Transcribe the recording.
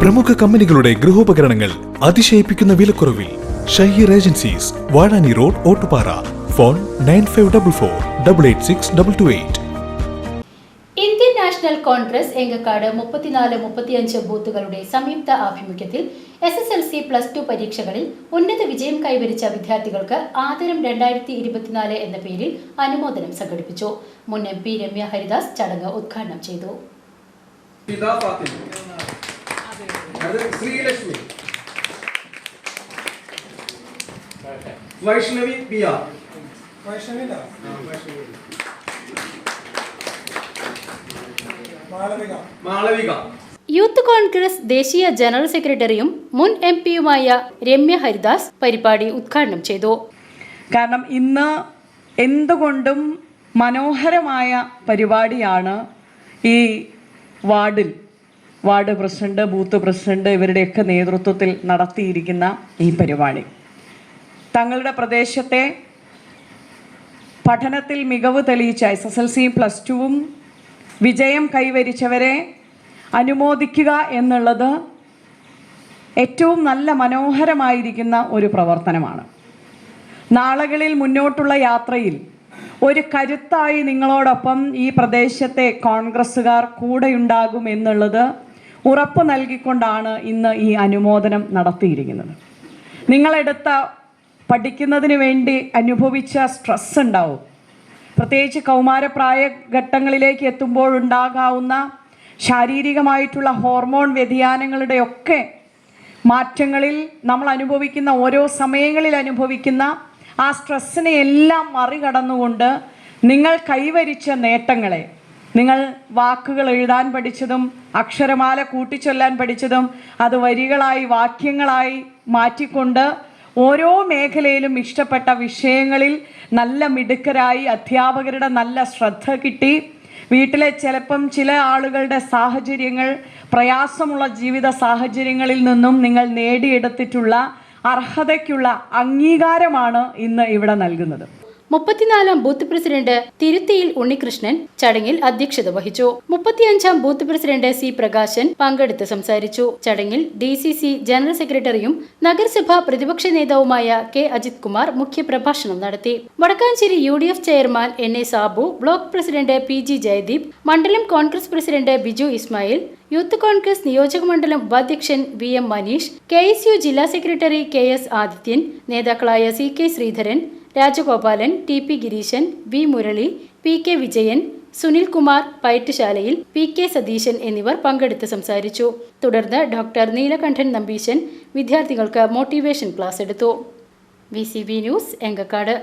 പ്രമുഖ കമ്പനികളുടെ ഗൃഹോപകരണങ്ങൾ അതിശയിപ്പിക്കുന്ന വിലക്കുറവിൽ Shaheer agencies Vazhani road Ottupara. Phone nine five double four double eight six double two eight. Indian National Congress Engakkad മുപ്പത്തിനാല് മുപ്പത്തിയഞ്ച് ബൂത്തുകളുടെ സംയുക്ത ആഭിമുഖ്യത്തിൽ S S L C plus two പരീക്ഷകളിൽ ഉന്നത വിജയം കൈവരിച്ച വിദ്യാർത്ഥികൾക്ക് ആദരം രണ്ടായിരത്തി ഇരുപത്തിനാല് എന്ന പേരിൽ അനുമോദനം സംഘടിപ്പിച്ചു. മുൻ എം പി രമ്യ ഹരിദാസ് ചടങ്ങ് ഉദ്ഘാടനം ചെയ്തു. അത് Sreelakshmi. Vaishnavi P R Malavika. Youth Congress ദേശീയ ജനറൽ സെക്രട്ടറിയും മുൻ എം പിയുമായ രമ്യ ഹരിദാസ് പരിപാടി ഉദ്ഘാടനം ചെയ്തു. കാരണം ഇന്ന് എന്തുകൊണ്ടും മനോഹരമായ പരിപാടിയാണ് ഈ വാർഡിൽ. വാർഡ് പ്രസിഡന്റ് ബൂത്ത് പ്രസിഡന്റ് ഇവരുടെയൊക്കെ നേതൃത്വത്തിൽ നടത്തിയിരിക്കുന്ന ഈ പരിപാടി. തങ്ങളുടെ പ്രദേശത്തെ പഠനത്തിൽ മികവ് തെളിയിച്ച എസ് എസ് എൽ സിയും പ്ലസ് ടുവും വിജയം കൈവരിച്ചവരെ അനുമോദിക്കുക എന്നുള്ളത് ഏറ്റവും നല്ല മനോഹരമായിരിക്കുന്ന ഒരു പ്രവർത്തനമാണ്. നാളുകളിൽ മുന്നോട്ടുള്ള യാത്രയിൽ ഒരു കരുത്തായി നിങ്ങളോടൊപ്പം ഈ പ്രദേശത്തെ കോൺഗ്രസ്സുകാർ കൂടെയുണ്ടാകും എന്നുള്ളത് ഉറപ്പ് നൽകിക്കൊണ്ടാണ് ഇന്ന് ഈ അനുമോദനം നടത്തിയിരിക്കുന്നത്. നിങ്ങളെടുത്ത പഠിക്കുന്നതിന് വേണ്ടി അനുഭവിച്ച സ്ട്രെസ് ഉണ്ടാവും. പ്രത്യേകിച്ച് കൗമാരപ്രായ ഘട്ടങ്ങളിലേക്ക് എത്തുമ്പോഴുണ്ടാകാവുന്ന ശാരീരികമായിട്ടുള്ള ഹോർമോൺ വ്യതിയാനങ്ങളുടെയൊക്കെ മാറ്റങ്ങളിൽ നമ്മൾ അനുഭവിക്കുന്ന ഓരോ സമയങ്ങളിൽ അനുഭവിക്കുന്ന ആ സ്ട്രെസ്സിനെ എല്ലാം മറികടന്നുകൊണ്ട് നിങ്ങൾ കൈവരിച്ച നേട്ടങ്ങളെ നിങ്ങൾ വാക്കുകൾ എഴുതാൻ പഠിച്ചതും അക്ഷരമാല കൂട്ടിച്ചൊല്ലാൻ പഠിച്ചതും അത് വരികളായി വാക്യങ്ങളായി മാറ്റിക്കൊണ്ട് ഓരോ മേഖലയിലും ഇഷ്ടപ്പെട്ട വിഷയങ്ങളിൽ നല്ല മിടുക്കരായി അധ്യാപകരുടെ നല്ല ശ്രദ്ധ കിട്ടി. വീട്ടിലെ ചിലപ്പം ചില ആളുകളുടെ സാഹചര്യങ്ങൾ പ്രയാസമുള്ള ജീവിത സാഹചര്യങ്ങളിൽ നിന്നും നിങ്ങൾ നേടിയെടുത്തിട്ടുള്ള അർഹതയ്ക്കുള്ള അംഗീകാരമാണ് ഇന്ന് ഇവിടെ നൽകുന്നത്. മുപ്പത്തിനാലാം ബൂത്ത് പ്രസിഡന്റ് തിരുത്തിയിൽ ഉണ്ണികൃഷ്ണൻ ചടങ്ങിൽ അധ്യക്ഷത വഹിച്ചു. മുപ്പത്തിയഞ്ചാം ബൂത്ത് പ്രസിഡന്റ് സി പ്രകാശൻ പങ്കെടുത്ത് സംസാരിച്ചു. ചടങ്ങിൽ ഡി സി സി ജനറൽ സെക്രട്ടറിയും നഗരസഭാ പ്രതിപക്ഷ നേതാവുമായ കെ അജിത് കുമാർ മുഖ്യപ്രഭാഷണം നടത്തി. Vadakkanchery U D F chairman N A Sabu block president P G Jayadeep മണ്ഡലം Congress president Biju Ismail youth Congress നിയോജക മണ്ഡലം ഉപാധ്യക്ഷൻ V M Maneesh K S U ജില്ലാ സെക്രട്ടറി കെ എസ് ആദിത്യൻ നേതാക്കളായ C K Sreedharan Rajagopalan T P Gireesan V Murali P K Vijayan Sunilkumar പയറ്റുശാലയിൽ P K Satheesan എന്നിവർ പങ്കെടുത്ത് സംസാരിച്ചു. തുടർന്ന് ഡോക്ടർ നീലകണ്ഠൻ നമ്പീശൻ വിദ്യാർത്ഥികൾക്ക് മോട്ടിവേഷൻ ക്ലാസ് എടുത്തു. V news Engakkad.